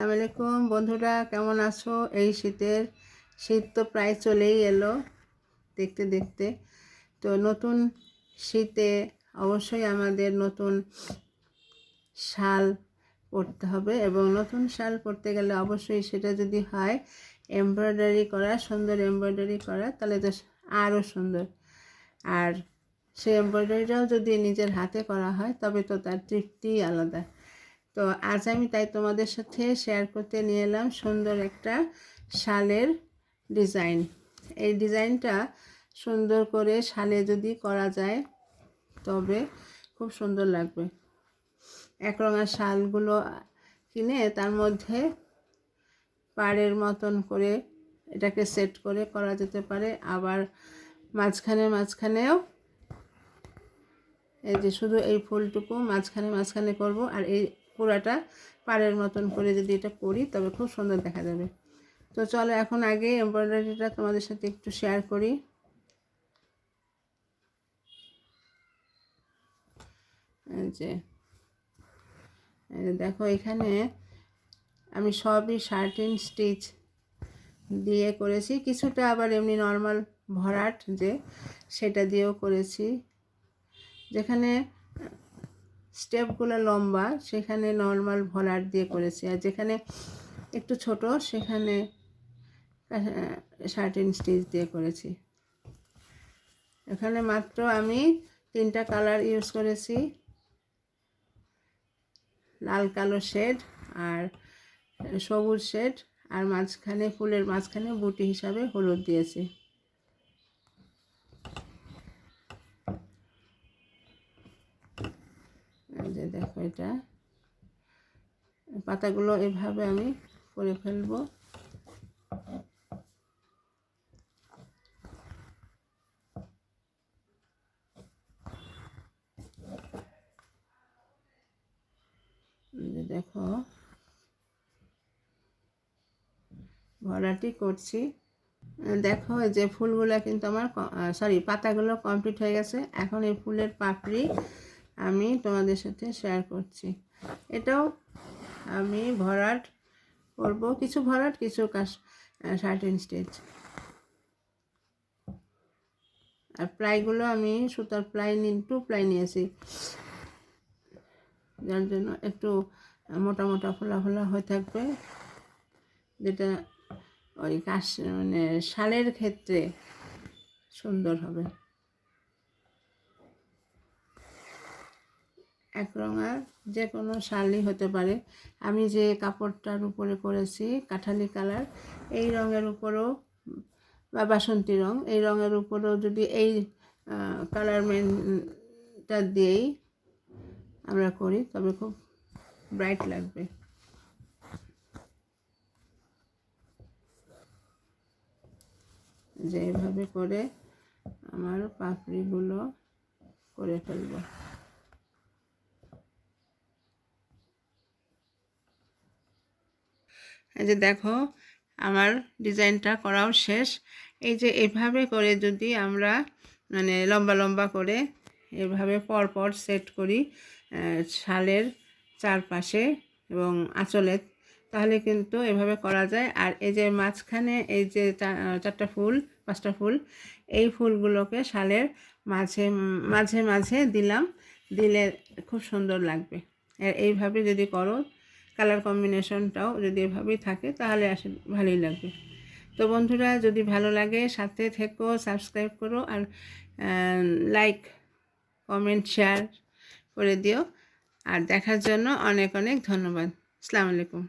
আসসালামু আলাইকুম বন্ধুরা, কেমন আছো? এই শীতের, শীত তো প্রায় চলেই এলো দেখতে দেখতে। তো নতুন শীতে অবশ্যই আমাদের নতুন শাল পরতে হবে এবং নতুন শাল পরতে গেলে অবশ্যই সেটা যদি হয় এমব্রয়ডারি করা, সুন্দর এমব্রয়ডারি করা, তাহলে তো আরও সুন্দর। আর সেই এমব্রয়ডারিটাও যদি নিজের হাতে করা হয়, তবে তো তার তৃপ্তিই আলাদা। তো আজ আমি তাই তোমাদের সাথে শেয়ার করতে নিয়ে এলাম সুন্দর একটা শালের ডিজাইন এই ডিজাইনটা সুন্দর করে শালে যদি করা যায়, তবে খুব সুন্দর লাগবে। একরঙা শালগুলো কিনে তার মধ্যে পাড়ের মতন করে এটাকে সেট করে করা যেতে পারে। আবার মাঝখানে মাঝখানেও এই যে শুধু এই ফুলটুকু মাঝখানে মাঝখানে করব আর এই পুরাটা পাড়ের মতন করে যদি এটা করি, তবে খুব সুন্দর দেখা যাবে। তো চলো এখন আগে এমব্রয়ডারিটা তোমাদের সাথে একটু শেয়ার করি। যে দেখো এখানে আমি সবই শার্টিন স্টিচ দিয়ে করেছি। কিছুটা আবার এমনি নর্মাল ভরাট যে, সেটা দিয়েও করেছি। যেখানে স্টেপগুলো লম্বা, সেখানে নর্মাল ভলার দিয়ে করেছি। আর যেখানে একটু ছোট, সেখানে শার্টিন স্টিচ দিয়ে করেছি। এখানে মাত্র আমি তিনটা কালার ইউজ করেছি। লাল, কালো শেড আর সবুজ শেড আর মাঝখানে, ফুলের মাঝখানে বুটি হিসাবে হলুদ দিয়েছি। যে দেখো এটা। পাতাগুলো এভাবে আমি করে ফেলব। দেখো। ভরাটি করছি। দেখো যে ফুলগুলো কিন্তু আমার সরি পাতাগুলো কমপ্লিট হয়ে গেছে। এখন এই ফুলের পাপড়ি আমি তোমাদের সাথে শেয়ার করছি। এটাও আমি ভরাট করব, কিছু ভরাট, কিছু কাশ শার্টিন স্টেজ আর প্লাইগুলো আমি সুতার প্লাই নিন টু প্লাই নিয়েছি। যার জন্য একটু মোটা মোটা ফোলা ফোলা হয়ে থাকবে। যেটা ওই কাশ মানে শালের ক্ষেত্রে সুন্দর হবে। একরঙা যে কোনো শালই হতে পারে। আমি যে কাপড়টার উপরে করেছি কাঠালি কালার, এই রঙের উপরেও, বা বাসন্তী রং, এই রঙের উপরেও যদি এই কালার মেনটা দিয়েই আমরা করি, তবে খুব ব্রাইট লাগবে। যে এইভাবে করে আমার পাপড়িগুলো করে ফেলব। এই যে দেখো, আমার ডিজাইনটা করাও শেষ। এই যে এভাবে করে যদি আমরা মানে লম্বা লম্বা করে এভাবে পর পর সেট করি শালের চারপাশে এবং আঁচলে তাহলে কিন্তু এভাবে করা যায়। আর এই যে মাঝখানে এই যে চারটা ফুল, পাঁচটা ফুল, এই ফুলগুলোকে শালের মাঝে মাঝে মাঝে দিলাম। দিলে খুব সুন্দর লাগবে। এইভাবে যদি করো কালার কম্বিনেশনটাও যদি এভাবেই থাকে, তাহলে আসে ভালোই লাগবে। তো বন্ধুরা, যদি ভালো লাগে, সাথে থেকো, সাবস্ক্রাইব করো আর লাইক কমেন্ট শেয়ার করে দিও। আর দেখার জন্য অনেক অনেক ধন্যবাদ। আসসালামু আলাইকুম।